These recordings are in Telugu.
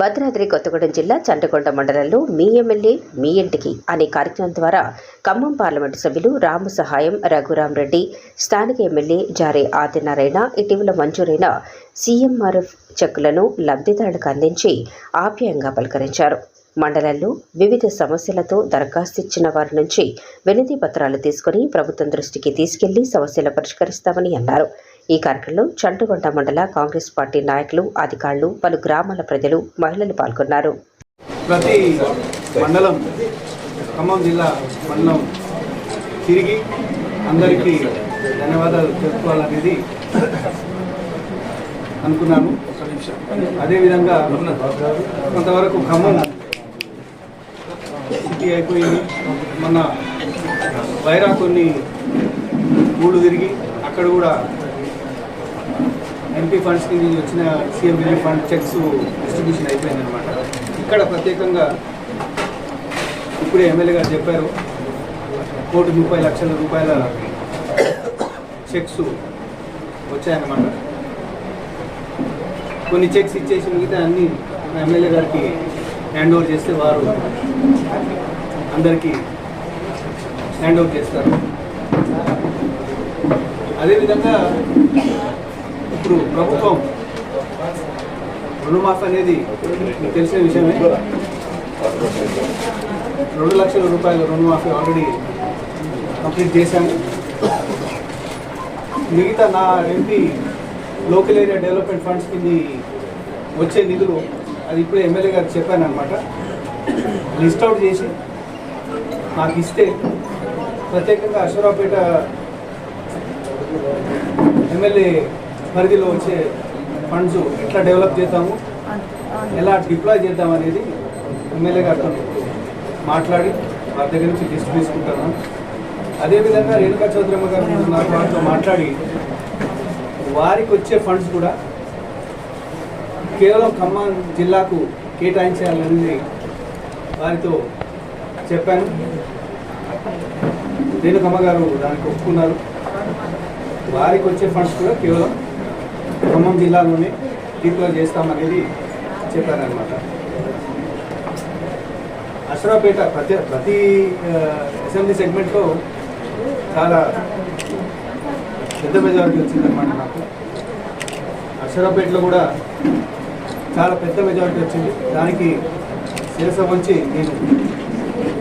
భద్రాద్రి కొత్తగూడెం జిల్లా చండకొండ మండలంలో మీ ఎమ్మెల్యే మీ ఇంటికి అనే కార్యక్రమం ద్వారా ఖమ్మం పార్లమెంటు సభ్యులు రామ సహాయం రఘురాం రెడ్డి స్థానిక ఎమ్మెల్యే జారే ఆదినారాయణ ఇటీవల మంజూరైన సీఎంఆర్ఎఫ్ చెక్కులను లబ్ధిదారులకు అందించి ఆప్యాయంగా పలకరించారు. మండలంలో వివిధ సమస్యలతో దరఖాస్తు ఇచ్చిన వారి నుంచి వినతి పత్రాలు తీసుకుని ప్రభుత్వం దృష్టికి తీసుకెళ్ళి సమస్యలు పరిష్కరిస్తామని అన్నారు. ఈ కార్యక్రమంలో చంటుగొండ మండల కాంగ్రెస్ పార్టీ నాయకులు అధికారులు పలు గ్రామాల ప్రజలు మహిళలు పాల్గొన్నారు. ప్రతి మండలం ఖమ్మం జిల్లా మండలం తిరిగి అందరికీ ధన్యవాదాలు చెప్పుకోవాలనేది అనుకున్నాను. అదేవిధంగా కొంతవరకు ఖమ్మం సిటీ అయిపోయింది. మన వైరా కొన్ని ఊళ్ళు తిరిగి అక్కడ కూడా ఎంపీ ఫండ్స్ కింద వచ్చిన CM relief fund checks distribution అయిపోయింది అనమాట ఇక్కడ ప్రత్యేకంగా ఇప్పుడే ఎమ్మెల్యే గారు చెప్పారు కోటి ముప్పై లక్షల రూపాయల చెక్స్ వచ్చాయన్నమాట. కొన్ని చెక్స్ ఇచ్చేసి మిగతా అన్ని ఎమ్మెల్యే గారికి హ్యాండ్ ఓవర్ చేస్తే వారు అందరికీ హ్యాండ్ ఓవర్ చేస్తారు. అదేవిధంగా ఇప్పుడు ప్రభుత్వం రుణమాఫీ అనేది తెలిసిన విషయమే. రెండు లక్షల రూపాయల రుణమాఫీ ఆల్రెడీ కంప్లీట్ చేశాము మిగతా నా MP local area development funds కింద వచ్చే నిధులు అది ఇప్పుడే ఎమ్మెల్యే గారు చెప్పాను అనమాట లిస్ట్ అవుట్ చేసి నాకు ఇస్తే ప్రత్యేకంగా అశ్వరావుపేట ఎమ్మెల్యే పరిధిలో వచ్చే ఫండ్స్ ఎట్లా డెవలప్ చేద్దాము? ఎలా డిప్లాయ్ చేద్దాం అనేది ఎమ్మెల్యే గారితో మాట్లాడి వారి దగ్గర నుంచి లిస్ట్ తీసుకుంటాను. అదేవిధంగా రేణుకా చౌదరమ్మ గారు నాకు వారితో మాట్లాడి వారికి వచ్చే ఫండ్స్ కూడా కేవలం ఖమ్మం జిల్లాకు కేటాయించాలని వారితో చెప్పాను. రేణుకమ్మ గారు దానికి ఒప్పుకున్నారు. వారికి వచ్చే ఫండ్స్ కూడా కేవలం ఖమ్మం జిల్లాలోనే డిప్లాయ్ చేస్తామనేది చెప్పారనమాట అశ్వరాపేట ప్రతి ప్రతి అసెంబ్లీ సెగ్మెంట్లో చాలా పెద్ద మెజారిటీ వచ్చిందనమాట నాకు. అశ్వరాపేటలో కూడా చాలా పెద్ద మెజారిటీ వచ్చింది. దానికి శిరస వంచి నేను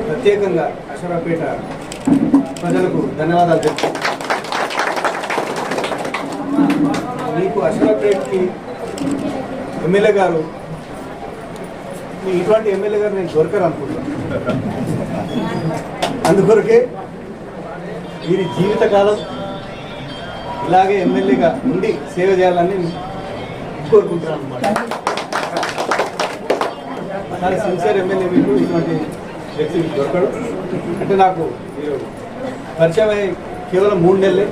ప్రత్యేకంగా అశ్వరాపేట ప్రజలకు ధన్యవాదాలు చెప్తాను మీకు అశ్వరాపేటకి ఎమ్మెల్యే గారు మీ ఇటువంటి ఎమ్మెల్యే గారు నేను దొరకరు అనుకుంటున్నాను అందుకొరకే వీరి జీవితకాలం ఇలాగే ఎమ్మెల్యేగా ఉండి సేవ చేయాలని కోరుకుంటున్నాను అనమాట చాలా సిన్సియర్ ఎమ్మెల్యే మీకు ఇటువంటి వ్యక్తి మీకు దొరకడు. అంటే నాకు మీరు పరిచయం కేవలం మూడు నెలలే.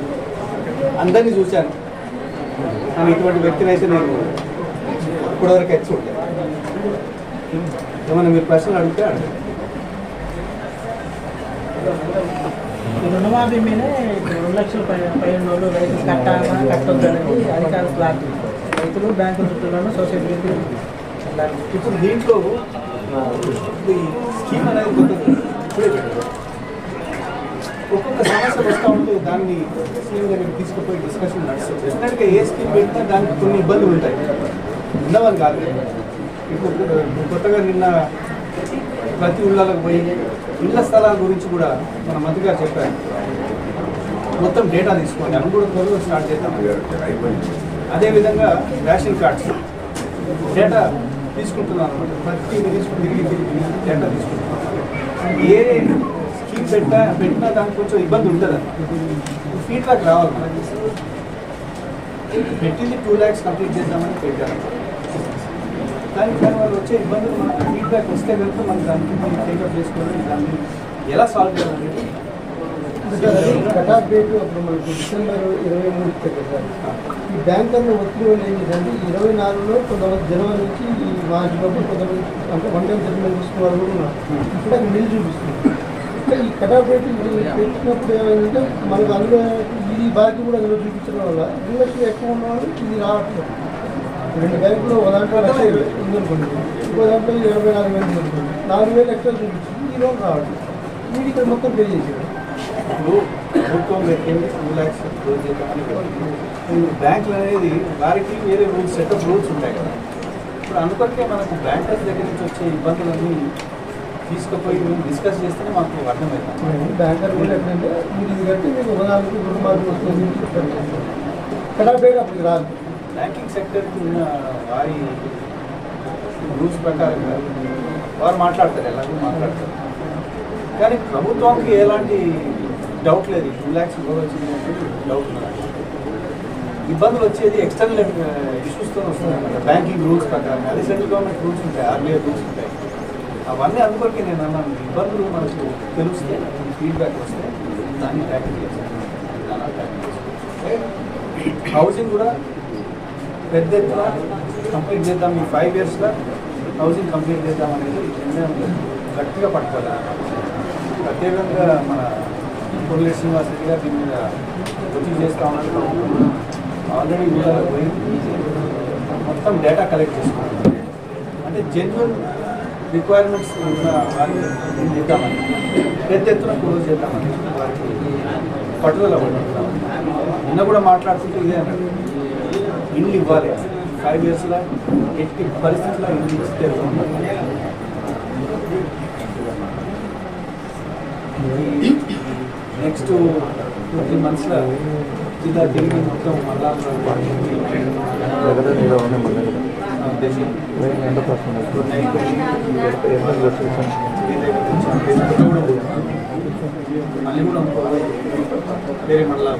అందరినీ చూశాను. కానీ ఇటువంటి వ్యక్తిని అయితే నేను ఇప్పటివరకు ఎచ్చి ఉంటాను ఏమైనా మీరు ప్రశ్నలు అడిగితే అడగండి. రుణమాఫీ మీదే ఇప్పుడు రెండు లక్షల వాళ్ళు రైతులు కట్టాలా కట్టొద్దు అనేది అధికారులు ప్లాన్ రైతులు బ్యాంకుల చుట్టూలోనూ సొసైటీ ఇప్పుడు దీంట్లో ఈ స్కీమ్ అనేది ఇప్పుడే. ఒక్కొక్క సమస్య వస్తూ ఉంటే దాన్ని సీఎం దగ్గర తీసుకుపోయి డిస్కషన్ నడుస్తుంది. డెఫినెట్గా ఏ స్కీమ్ పెడితే దానికి కొన్ని ఇబ్బందులు ఉంటాయి. ఉండవని కాదు. ఇప్పుడు కొత్తగా నిన్న ప్రతి ఊళ్ళకి పోయి ఇళ్ళ స్థలాల గురించి కూడా మన మంత్రి గారు చెప్పారు. మొత్తం డేటా తీసుకోండి. అని కూడా త్వరలో స్టార్ట్ చేద్దాం. అదేవిధంగా రేషన్ కార్డ్స్. డేటా తీసుకుంటున్నాను అనమాట ప్రతి తీసుకుని తిరిగి తిరిగి డేటా తీసుకుంటున్నాను ఏ పెట్టా పెట్టినా దానికి కొంచెం ఇబ్బంది ఉంటుంది ఫీడ్బ్యాక్ రావాలి. పెట్టింది టూ ల్యాక్స్ కంప్లీట్ చేద్దామని పెట్టారు. కానీ కానీ వాళ్ళు వచ్చే ఇబ్బందులు మనకు ఫీడ్బ్యాక్ వస్తే కనుక మనం దానికి టేకప్ చేసుకోవాలి దాన్ని ఎలా సాల్వ్ చేయాలనేది కటాఫ్ డేట్ అప్పుడు మనకు డిసెంబర్ ఇరవై మూడు ఈ బ్యాంకర్లు ఒత్తిడి వల్ల ఇరవై నాలుగులో కొంతమంది జనవరి నుంచి ఈ మార్చి కొంతమంది అంటే వన్ టైం సెటిల్మెంట్ తీసుకున్న వాళ్ళు కూడా ఉన్నారు. ఇప్పుడు అది నిల్ చూపిస్తుంది ఇంకా ఈ కటాఫ్ డేట్ పెట్టినప్పుడు ఏమైందంటే మనకు అందులో ఈ బాకీ కూడా అందులో చూపించడం వల్ల రెండు లక్షలు ఎక్కువ ఉన్న వాళ్ళు ఇది రావట్లేదు. రెండు బ్యాంకులు ఒక దాంట్లో లక్ష ఇరవై ఉందనుకోండి ఇంకో దాంట్లో ఇరవై నాలుగు వేలు ఉందనుకోండి నాలుగు వేలు ఎక్స్ట్రా చూపించింది? ఈ లోన్ రావట్లేదు. మీరు ఇక్కడ మొత్తం పే చేసారు ప్రభుత్వం పెట్టింది టూ ల్యాక్స్ క్లోజ్ చేద్దామని బ్యాంకులు అనేది వారికి వేరే రూల్స్ సెట్ ఆఫ్ రూల్స్ ఉంటాయి కదా. ఇప్పుడు అనుకుంటే మనకు బ్యాంకర్స్ దగ్గర నుంచి వచ్చే ఇబ్బందులన్నీ తీసుకుపోయి మేము డిస్కస్ చేస్తేనే మాకు అర్థమవుతుంది బ్యాంకర్ కూడా ఏంటంటే మీరు ఇది కట్టి మీకు ఒక నాలుగు రెండు మార్కులు వస్తుంది అని చెప్తారు కడా పేరు అప్పటికి రాదు. బ్యాంకింగ్ సెక్టర్కి ఉన్న వారి రూల్స్ ప్రకారం వారు మాట్లాడతారు ఎలాగో మాట్లాడతారు. కానీ ప్రభుత్వానికి ఎలాంటి డౌట్ లేదు. టూ ల్యాక్స్ గోల్ వచ్చింది అంటే డౌట్ ఇబ్బందులు వచ్చేది ఎక్స్టర్నల్ ఇష్యూస్తో వస్తున్నాయి బ్యాంకింగ్ రూల్స్ ప్రకారం అది సెంట్రల్ గవర్నమెంట్ రూల్స్ ఉంటాయి ఆర్బీఐ రూల్స్ ఉంటాయి. అవన్నీ అందుకొరకే నేను అన్నాను. ఇబ్బందులు మనకు తెలిస్తే ఫీడ్బ్యాక్ వస్తే దాన్ని ట్యాకిల్ చేస్తాను. హౌసింగ్ కూడా పెద్ద ఎత్తున కంప్లీట్ చేద్దాం. ఈ ఫైవ్ ఇయర్స్లో హౌసింగ్ కంప్లీట్ చేద్దాం అనేది నిర్ణయం గట్టిగా పట్టుకోవాలి? ప్రత్యేకంగా మన కొల్లి శ్రీనివాస్ రెడ్డి గారు దీని మీద ఒత్తిడి చేస్తా ఉన్నట్టు ఆల్రెడీ ఊళ్ళలో పోయి మొత్తం డేటా కలెక్ట్ చేసుకున్నాం అంటే జెన్యున్ రిక్వైర్మెంట్స్ ఉన్న వారికి చేద్దామని. పెద్ద ఎత్తున క్లోజ్ చేద్దామని. వారికి పట్టుదల. పడుతున్నాం నిన్న కూడా మాట్లాడుతుంటే ఇదే అన్నాడు. ఇల్లు ఇవ్వాలి. ఫైవ్ ఇయర్స్లో ఎట్టి పరిస్థితుల్లో ఇల్లు ఇస్తే నెక్స్ట్ టూ త్రీ మంత్స్లో జిల్లా తిరిగి మొత్తం మళ్ళా మళ్ళీ కూడా వేరే మళ్ళా